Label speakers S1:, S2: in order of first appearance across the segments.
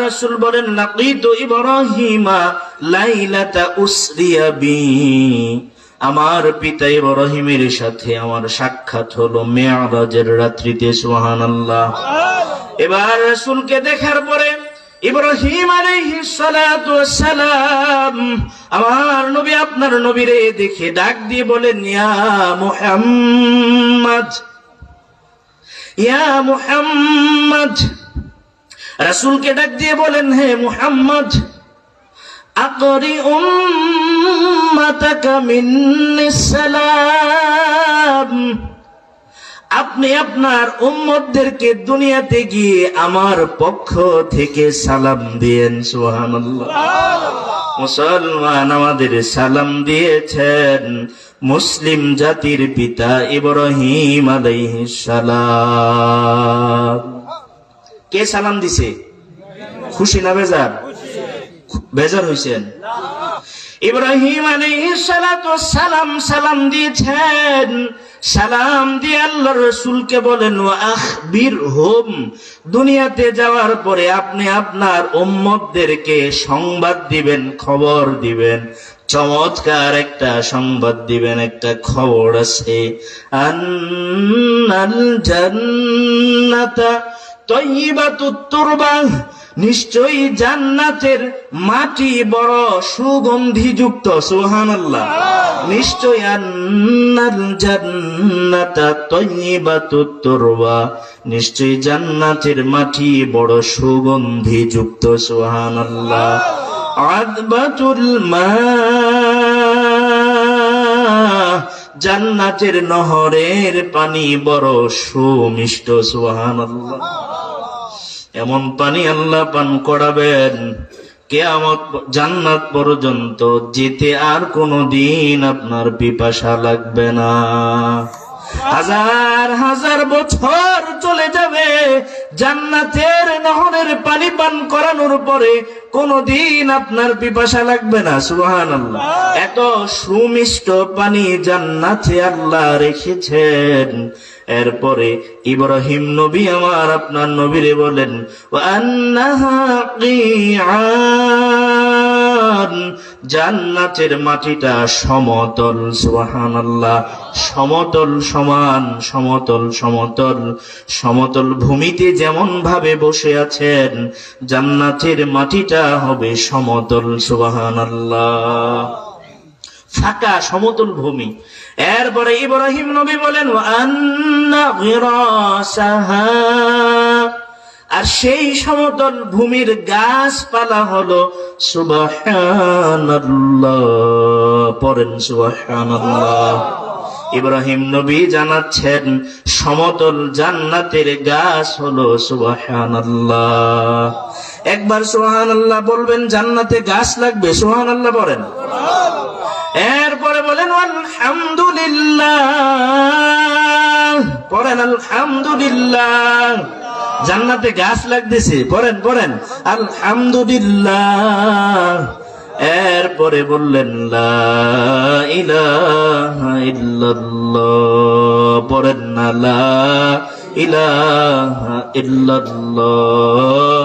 S1: রসুল বলেন লাকিতু ইব্রাহিমা লাইলাতা উসরিয়া বি। আমার পিতা ইব্রাহিমের সাথে আমার সাক্ষাৎ হলো মেয়ারাজের রাত্রিতে সুবহানাল্লাহ। এবার রসুলকে দেখার পরে ইব্রাহিম আলাইহিস সালাতু সালাম আমার নবী আপনার নবীরে দেখে ডাক দিয়ে বলেন ইয়া মুহাম্মদ ইয়া মুহাম্মদ রাসূলকে ডাক দিয়ে বলেন হে মুহাম্মদ আকরি সালাম। আপনি আপনার উম্মতদেরকে দুনিয়াতে গিয়ে আমার পক্ষ থেকে সালাম দিয়েন সুবহানাল্লাহ। মুসলমান আমাদের সালাম দিয়েছেন মুসলিম জাতির পিতা ইব্রাহিম আলাইহিস সালাম। কে সালাম দিছে? খুশি না বেজার? বেজার হইছেন। ইব্রাহিম সালাম সালাম দিয়েছেন। সালাম দিয়ে আল্লাহ রসুলকে বলেন আখবির হোম দুনিয়াতে যাওয়ার পরে আপনি আপনার উম্মতদেরকে সংবাদ দিবেন, খবর দিবেন। চমৎকার একটা সংবাদ দিবেন, একটা খবর আছে। আন্নাল জান্নাতা নিশ্চয়ই জান্নাতের মাটি বড় সুগন্ধিযুক্ত তৈবাতুত তুরবা নিশ্চয় জান্নাতের মাটি বড় সুগন্ধিযুক্ত, সুবহানাল্লাহ। আদবাতুল মা জান্নাতের নহরের পানি বড় সুমিষ্ট, সুবহানাল্লাহ। এমন পানি আল্লাহ পান করাবেন। কেয়ামত জান্নাত পর্যন্ত যেতে আর কোনো দিন আপনার পিপাসা লাগবে না। হাজার হাজার বছর চলে যাবে, জান্নাতের নহরের পানি পান করানোর পরে কোনদিন আপনার পিপাসা লাগবে না সুহান আল্লাহ এত সুমিষ্ট পানি জান্নাতে আল্লাহ রেখেছেন। এরপরে ইব্রাহিম নবী আমার আপনার নবীরে বলেন কিআন জান্নাতের মাটিটা সমতল, সুবহানাল্লাহ। সমতল সমান, সমতল সমতল। সমতল ভূমিতে যেমন ভাবে বসে আছেন, জান্নাতের মাটিটা হবে সমতল, সুবহানাল্লাহ। ফাঁকা সমতল ভূমি। এরপরে ইব্রাহিম নবী বলেন আর সেই সমতল ভূমির গাছপালা হলো ইব্রাহিম নবী জানাচ্ছেন, সমতল জান্নাতের গাছ হলো, সুবহানাল্লাহ। একবার সুবহানাল্লাহ বলবেন, জান্নাতে গাছ লাগবে? সুবহানাল্লাহ বলেন। এরপরে বলেন আলহামদুলিল্লাহ পড়েন, আলহামদুলিল্লাহ। জান্নাতে গাছ লাগতেছে, পড়েন পড়েন, আলহামদুলিল্লাহ। এরপরে বললেন পড়েন না ইলাহা ইল্লাল্লাহ।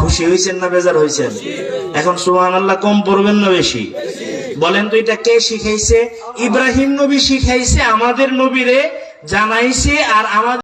S1: খুশি হয়েছেন না বেজার হয়েছেন? এখন সুহান আল্লাহ কম পড়বেন না বেশি। বলেন তো এটা কে শিখাইছে? ইব্রাহিম নবী শিখাইছে, আমাদের নবীরে জানাইছে আর আমাদের